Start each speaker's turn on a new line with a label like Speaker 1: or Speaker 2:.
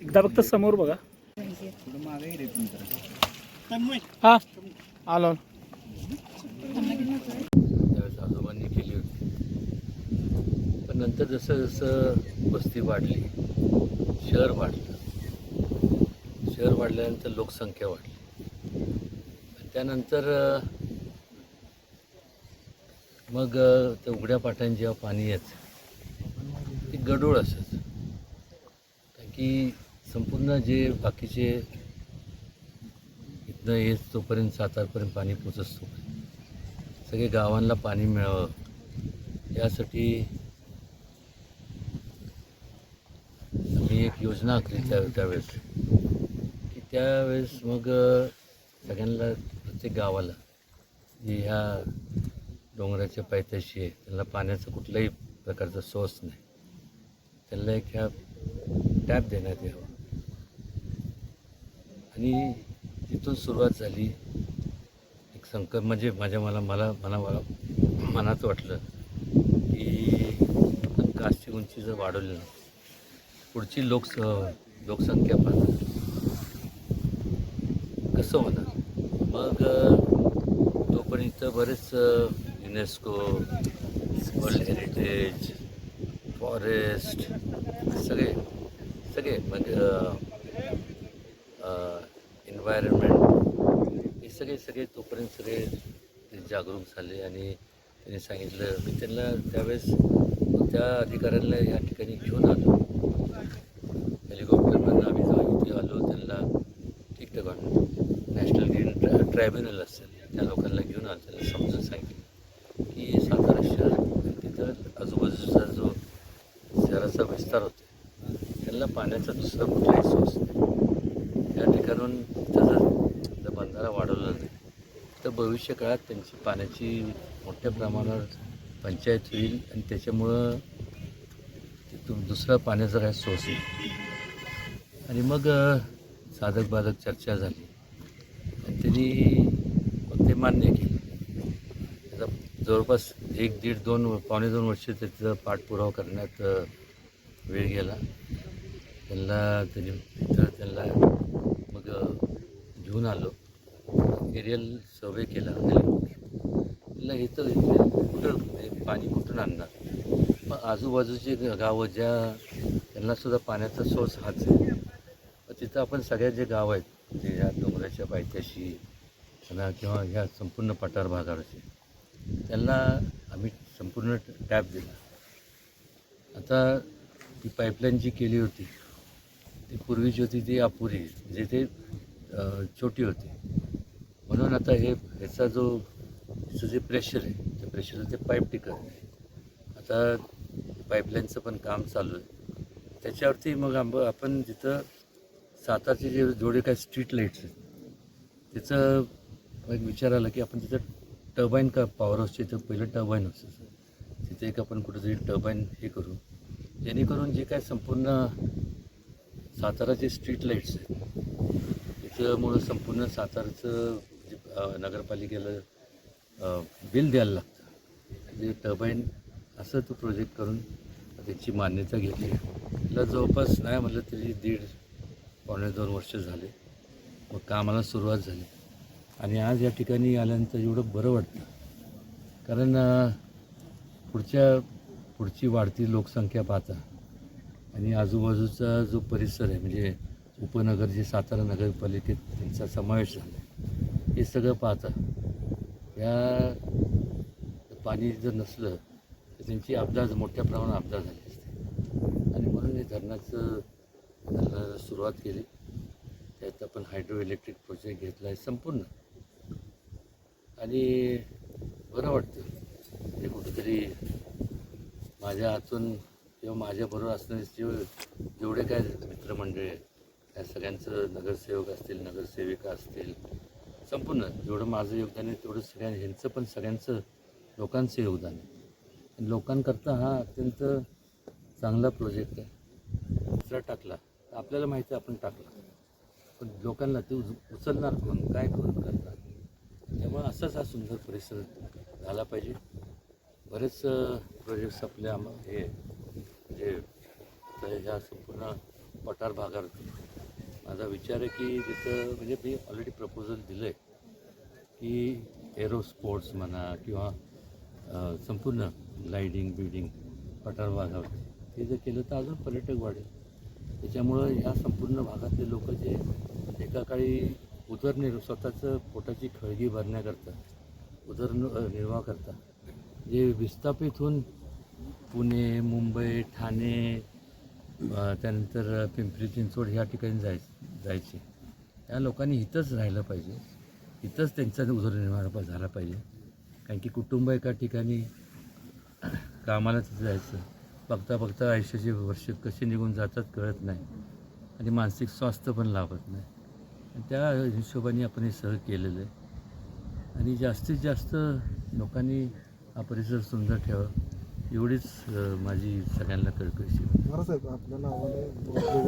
Speaker 1: एकदा फक्त समोर बघा. हा आलो
Speaker 2: त्यावेळेस आजोबांनी केली होती. पण नंतर जसं जसं वस्ती वाढली शहर वाढलं. शहर वाढल्यानंतर लोकसंख्या वाढली. त्यानंतर मग त्या उघड्या पाट्यांनी जेव्हा पाणी यायचं ते गडूळ असायचं कारण की संपूर्ण जे बाकीचे इथनं येत तोपर्यंत सातारपर्यंत पाणी पोचतो सगळे गावांना पाणी मिळावं. यासाठी आम्ही एक योजना आखली त्या त्यावेळेस. की त्यावेळेस मग सगळ्यांना प्रत्येक गावाला जे ह्या डोंगराच्या पायथ्याशी आहे त्यांना पाण्याचं कुठल्याही प्रकारचा सोर्स नाही. त्याला एक ह्या टॅप देण्यात यावं. आणि तिथून सुरुवात झाली. एक संकल्प म्हणजे माझ्या मला मला मला मला मनात वाटलं की आपण कासची उंची जर वाढवली ना पुढची लोकस लोकसंख्या पण कसं होणार? मग तोपर्यंत बरेच युनेस्को वर्ल्ड हेरिटेज फॉरेस्ट सगळे सगळे मग एन्व्हायरमेंट हे सगळे सगळे तोपर्यंत सगळे जागरूक झाले आणि त्यांनी सांगितलं. मी त्यांना त्यावेळेस त्या अधिकाऱ्यांना या ठिकाणी घेऊन आलो. हेलिकॉप्टरमधून आम्ही जेव्हा इथे आलो त्यांना ठिकठिकाण नॅशनल ग्रीन ट्राय ट्रायब्युनल असेल त्या लोकांना घेऊन आलो. त्यांना समजून सांगितलं की सातारा शहर तिथं आजूबाजूचा जो परिसराचा विस्तार होतो त्यांना पाण्याचा दुसरा कुठलाही सोर्स नाही. या ठिकाणून तिथं बंधारा वाढवला नाही तर भविष्य काळात त्यांची पाण्याची मोठ्या प्रमाणावर पंचायत होईल आणि त्याच्यामुळं तिथून दुसरा पाण्याचा काय सोर्स येईल आणि मग साधक बाधक चर्चा झाली. आणि त्यांनी ते मान्य केलं? त्याचा जवळपास एक दीड दोन पावणे दोन वर्ष त्याचा पाठपुरावा करण्यात वेळ गेला त्यांना त्यांनी तिथं त्यांना मग घेऊन आलो. एरियल सर्वे केला. त्यांना इथं कुठं पाणी कुठून आणणार? मग आजूबाजूची गावं ज्या त्यांनासुद्धा पाण्याचा सोर्स हाच आहे. तिथं आपण सगळ्या जे गाव आहेत जे ह्या डोंगराच्या पायथ्याशी त्यांना किंवा ह्या संपूर्ण पठार भागावरचे त्यांना आम्ही संपूर्ण टॅप दिला. आता ती पाईपलाईन जी केली होती ती पूर्वीची होती ती अपुरी म्हणजे ते छोटी होती. म्हणून आता हे ह्याचा जो ह्याचं जे प्रेशर आहे त्या प्रेशरचं ते पाईप टिकत नाही. आता पाईपलाईनचं पण काम चालू आहे. त्याच्यावरती मग आंब आपण जिथं सातारचे जे जोडे काय स्ट्रीट लाईट्स आहेत त्याचं एक विचार आला की आपण तिथं टर्बाईन का पॉवर हाऊसच्या इथं पहिलं टर्बाईन हाऊस तिथे एक आपण कुठेतरी टर्बाईन हे करू. जेणेकरून जे काय संपूर्ण साताराचे स्ट्रीट लाईट्स आहेत त्याच्यामुळं संपूर्ण सातारचं जे नगरपालिकेला बिल द्यायला लागतं. म्हणजे जे टर्बाईन असं तो प्रोजेक्ट करून त्याची मान्यता घेतली. तिला जवळपास नाही म्हटलं तरी दीड पावणे दोन वर्ष झाले. मग कामाला सुरुवात झाली. आणि आज या ठिकाणी आल्यानंतर एवढं बरं वाटतं. कारण पुढच्या पुढची वाढती लोकसंख्या पाहता. आणि आजूबाजूचा जो परिसर आहे म्हणजे उपनगर जे सातारा नगरपालिकेत त्यांचा समावेश झाला आहे हे सगळं पाहता या पाणी जर नसलं तर त्यांची अपघात मोठ्या प्रमाणात अपघात झाली असते. आणि म्हणून हे धरणाचं धरणाला सुरुवात केली. त्यात आपण हायड्रो इलेक्ट्रिक प्रोजेक्ट घेतला आहे संपूर्ण. आणि बरं वाटतं हे कुठेतरी माझ्या हातून किंवा माझ्याबरोबर असणारे जेव जेवढे काय मित्रमंडळी आहेत त्या सगळ्यांचं नगरसेवक असतील नगरसेविका असतील संपूर्ण जेवढं माझं योगदान आहे तेवढं सगळ्या ह्यांचं पण सगळ्यांचं लोकांचं योगदान आहे. लोकांकरता हा अत्यंत चांगला प्रोजेक्ट आहे. दुसरा टाकला तर आपल्याला माहिती आहे आपण टाकला. पण लोकांना ते उच- उचलणार कोण काय करून करणार? त्यामुळे असाच हा सुंदर परिसर झाला पाहिजे. बरेच प्रोजेक्ट्स आपल्या आम- हे जे ह्या संपूर्ण पठार भागात. माझा विचार आहे की तिथं म्हणजे मी ऑलरेडी प्रपोजल दिलं आहे की एरो स्पोर्ट्स म्हणा किंवा संपूर्ण ग्लायडिंग बिल्डिंग पठार भागावरती ते जर केलं तर अजून पर्यटक वाढेल. त्याच्यामुळं ह्या संपूर्ण भागातले लोक जे एका काळी उदरनिर् स्वतःचं पोटाची खळगी भरण्याकरता उदरनिर्वाह करता जे विस्थापित होऊन पुणे मुंबई ठाणे त्यानंतर पिंपरी चिंचवड ह्या ठिकाणी जाय जायचे. त्या लोकांनी इथंच राहिलं पाहिजे. इथंच त्यांचा उदरनिर्वाह झाला पाहिजे. कारण की कुटुंब एका ठिकाणी कामाला तिथं जायचं. बघता बघता आयुष्याचे वर्ष कसे निघून जातात कळत नाही. आणि मानसिक स्वास्थ्य पण लाभत नाही. आणि त्या हिशोबाने आपण हे सह केलेलं आहे. आणि जास्तीत जास्त लोकांनी हा परिसर सुंदर ठेवा. एवढीच माझी सगळ्यांना कळकळशी
Speaker 3: साहेब आपल्या नावाने